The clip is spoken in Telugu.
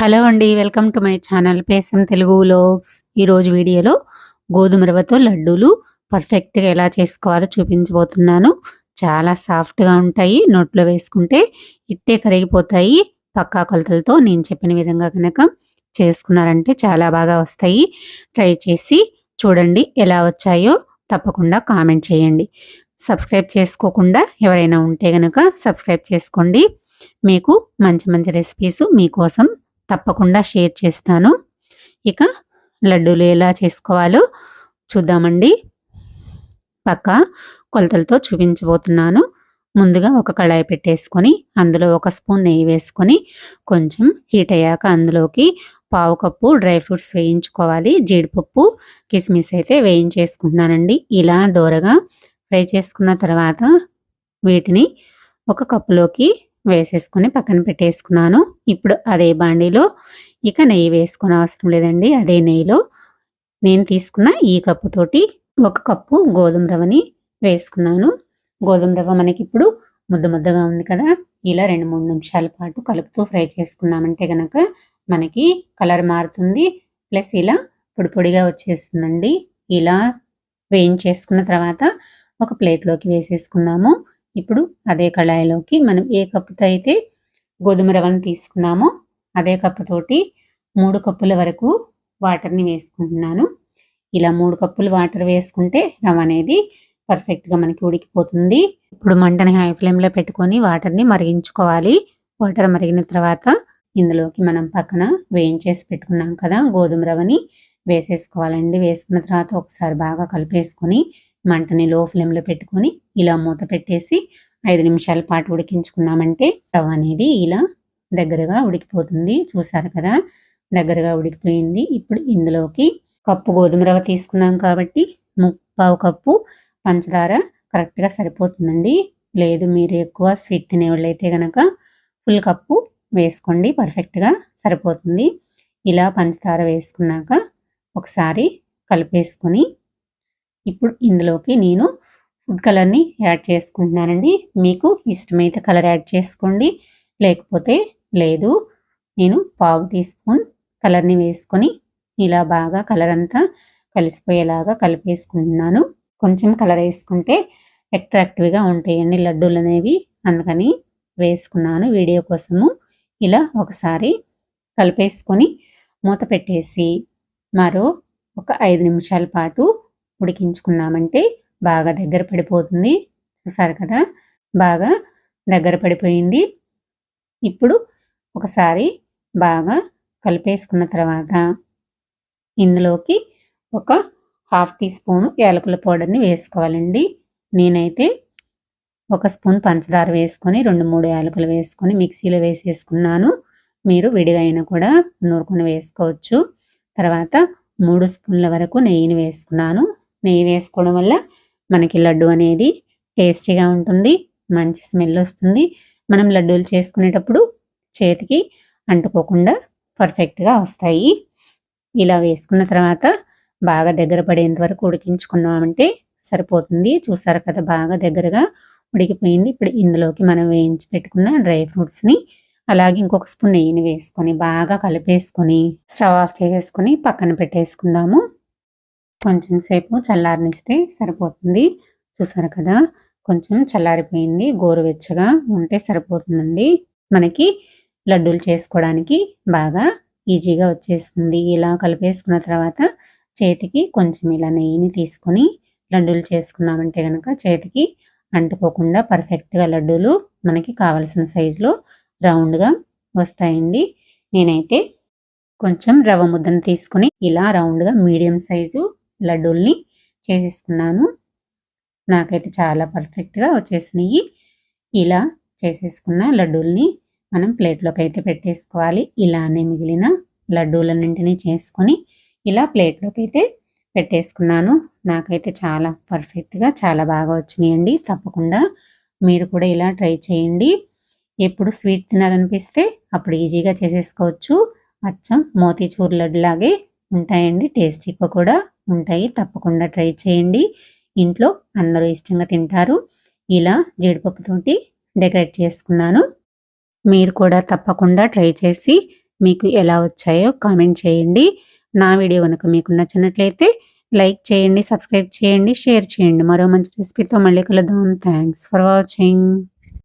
హలో అండి వెల్కమ్ టు మై ఛానల్ పేసం తెలుగు లోక్స్ ఈరోజు వీడియోలో గోధుమ రవ్వతో లడ్డూలు పర్ఫెక్ట్గా ఎలా చేసుకోవాలో చూపించబోతున్నాను. చాలా సాఫ్ట్గా ఉంటాయి. నోట్లో వేసుకుంటే ఇట్టే కరిగిపోతాయి. పక్కా కొలతలతో నేను చెప్పిన విధంగా కనుక చేసుకున్నారంటే చాలా బాగా వస్తాయి. ట్రై చేసి చూడండి ఎలా వచ్చాయో. తప్పకుండా కామెంట్ చేయండి. సబ్స్క్రైబ్ చేసుకోకుండా ఎవరైనా ఉంటే కనుక సబ్స్క్రైబ్ చేసుకోండి. మీకు మంచి మంచి రెసిపీస్ మీకోసం తప్పకుండా షేర్ చేస్తాను. ఇక లడ్డూలు ఎలా చేసుకోవాలో చూద్దామండి. పక్క కొలతలతో చూపించబోతున్నాను. ముందుగా ఒక కళాయి పెట్టేసుకొని అందులో ఒక స్పూన్ నెయ్యి వేసుకొని కొంచెం హీట్ అయ్యాక అందులోకి పావు కప్పు డ్రై ఫ్రూట్స్ వేయించుకోవాలి. జీడిపప్పు కిస్మిస్ అయితే వేయించేసుకుంటున్నానండి. ఇలా దూరగా ఫ్రై చేసుకున్న తర్వాత వీటిని ఒక కప్పులోకి వేసేసుకొని పక్కన పెట్టేసుకున్నాను. ఇప్పుడు అదే బాండీలో ఇక నెయ్యి వేసుకునే అవసరం లేదండి. అదే నెయ్యిలో నేను తీసుకున్న ఈ కప్పుతోటి ఒక కప్పు గోధుమ రవ్వని వేసుకున్నాను. గోధుమ రవ్వ మనకి ఇప్పుడు ముద్ద ముద్దగా ఉంది కదా ఇలా రెండు మూడు నిమిషాల పాటు కలుపుతూ ఫ్రై చేసుకున్నామంటే కనుక మనకి కలర్ మారుతుంది. ప్లస్ ఇలా పొడి పొడిగా వచ్చేస్తుందండి. ఇలా వేయించేసుకున్న తర్వాత ఒక ప్లేట్లోకి వేసేసుకుందాము. ఇప్పుడు అదే కళాయిలోకి మనం ఏ కప్పుతో అయితే గోధుమ రవ్వను తీసుకున్నామో అదే కప్పుతోటి మూడు కప్పుల వరకు వాటర్ని వేసుకుంటున్నాను. ఇలా మూడు కప్పులు వాటర్ వేసుకుంటే రవ్వ అనేది పర్ఫెక్ట్గా మనకి ఉడికిపోతుంది. ఇప్పుడు మంటని హై ఫ్లేమ్లో పెట్టుకొని వాటర్ని మరిగించుకోవాలి. వాటర్ మరిగిన తర్వాత ఇందులోకి మనం పక్కన వేయించేసి పెట్టుకున్నాం కదా గోధుమ రవ్వని. వేసేసుకోవాలండి. వేసుకున్న తర్వాత ఒకసారి బాగా కలిపేసుకొని మంటని లో ఫ్లేమ్లో పెట్టుకొని ఇలా మూత పెట్టేసి ఐదు నిమిషాల పాటు ఉడికించుకున్నామంటే రవ్వ అనేది ఇలా దగ్గరగా ఉడికిపోతుంది. చూసారు కదా? దగ్గరగా ఉడికిపోయింది. ఇప్పుడు ఇందులోకి కప్పు గోధుమ రవ్వ తీసుకున్నాం కాబట్టి ముప్పావు కప్పు పంచదార కరెక్ట్గా సరిపోతుందండి. లేదు మీరు ఎక్కువ స్వీట్ తినేవాళ్ళైతే కనుక ఫుల్ కప్పు వేసుకోండి. పర్ఫెక్ట్గా సరిపోతుంది. ఇలా పంచదార వేసుకున్నాక ఒకసారి కలిపేసుకొని ఇప్పుడు ఇందులోకి నేను ఫుడ్ కలర్ని యాడ్ చేసుకుంటున్నానండి. మీకు ఇష్టమైతే కలర్ యాడ్ చేసుకోండి. లేకపోతే లేదు నేను పావు టీ స్పూన్ కలర్ని వేసుకొని ఇలా బాగా కలర్ అంతా కలిసిపోయేలాగా కలిపేసుకుంటున్నాను. కొంచెం కలర్ వేసుకుంటే అట్రాక్టివ్గా ఉంటాయండి లడ్డూలు అనేవి. అందుకని వేసుకున్నాను వీడియో కోసము. ఇలా ఒకసారి కలిపేసుకొని మూత పెట్టేసి మరో ఒక ఐదు నిమిషాల పాటు ఉడికించుకున్నామంటే బాగా దగ్గర పడిపోతుంది. చూసారు కదా? బాగా దగ్గర పడిపోయింది. ఇప్పుడు ఒకసారి బాగా కలిపేసుకున్న తర్వాత ఇందులోకి ఒక హాఫ్ టీ స్పూన్ యాలకుల పౌడర్ని వేసుకోవాలండి. నేనైతే ఒక స్పూన్ పంచదార వేసుకొని రెండు మూడు యాలకులు వేసుకొని మిక్సీలో వేసేసుకున్నాను. మీరు విడిగా అయినా కూడా నూరుకొని వేసుకోవచ్చు. తర్వాత మూడు స్పూన్ల వరకు నెయ్యిని వేసుకున్నాను. నెయ్యి వేసుకోవడం వల్ల మనకి లడ్డు అనేది టేస్టీగా ఉంటుంది మంచి స్మెల్ వస్తుంది. మనం లడ్డూలు చేసుకునేటప్పుడు చేతికి అంటుకోకుండా పర్ఫెక్ట్గా వస్తాయి. ఇలా వేసుకున్న తర్వాత బాగా దగ్గర పడేంత వరకు ఉడికించుకున్నామంటే సరిపోతుంది. చూసారు కదా బాగా దగ్గరగా ఉడికిపోయింది. ఇప్పుడు ఇందులోకి మనం వేయించి పెట్టుకున్న డ్రై ఫ్రూట్స్ని అలాగే ఇంకొక స్పూన్ నెయ్యిని వేసుకొని బాగా కలిపేసుకొని స్టవ్ ఆఫ్ చేసేసుకొని పక్కన పెట్టేసుకుందాము. కొంచెం సేపు చల్లారనిస్తే సరిపోతుంది. చూసారు కదా? కొంచెం చల్లారిపోయింది. గోరువెచ్చగా ఉంటే సరిపోతుందండి. మనకి లడ్డూలు చేసుకోవడానికి బాగా ఈజీగా వచ్చేస్తుంది. ఇలా కలిపేసుకున్న తర్వాత చేతికి కొంచెం ఇలా నెయ్యిని తీసుకొని లడ్డూలు చేసుకున్నామంటే కనుక చేతికి అంటుకోకుండా పర్ఫెక్ట్గా లడ్డూలు మనకి కావలసిన సైజులో రౌండ్గా వస్తాయండి. నేనైతే కొంచెం రవ్వ ముద్దను తీసుకొని ఇలా రౌండ్గా మీడియం సైజు లడ్డూల్ని చేసేసుకున్నాను. నాకైతే చాలా పర్ఫెక్ట్గా వచ్చేసినాయి. ఇలా చేసేసుకున్న లడ్డూల్ని మనం ప్లేట్లోకి అయితే పెట్టేసుకోవాలి. ఇలానే మిగిలిన లడ్డూలన్నింటినీ చేసుకొని ఇలా ప్లేట్లోకి అయితే పెట్టేసుకున్నాను. నాకైతే చాలా పర్ఫెక్ట్గా చాలా బాగా వచ్చినాయండి. తప్పకుండా మీరు కూడా ఇలా ట్రై చేయండి. ఎప్పుడు స్వీట్ తినాలనిపిస్తే అప్పుడు ఈజీగా చేసేసుకోవచ్చు. అచ్చం మోతీచూర్ లడ్డు లాగే ఉంటాయండి టేస్టీగా కూడా ఉంటాయి. తప్పకుండా ట్రై చేయండి. ఇంట్లో అందరూ ఇష్టంగా తింటారు. ఇలా జీడిపప్పుతోటి డెకరేట్ చేసుకున్నాను. మీరు కూడా తప్పకుండా ట్రై చేసి మీకు ఎలా వచ్చాయో కామెంట్ చేయండి. నా వీడియో కనుక మీకు నచ్చినట్లయితే లైక్ చేయండి సబ్స్క్రైబ్ చేయండి షేర్ చేయండి. మరో మంచి రెసిపీతో మళ్ళీ కలుద్దాం. Thanks for watching.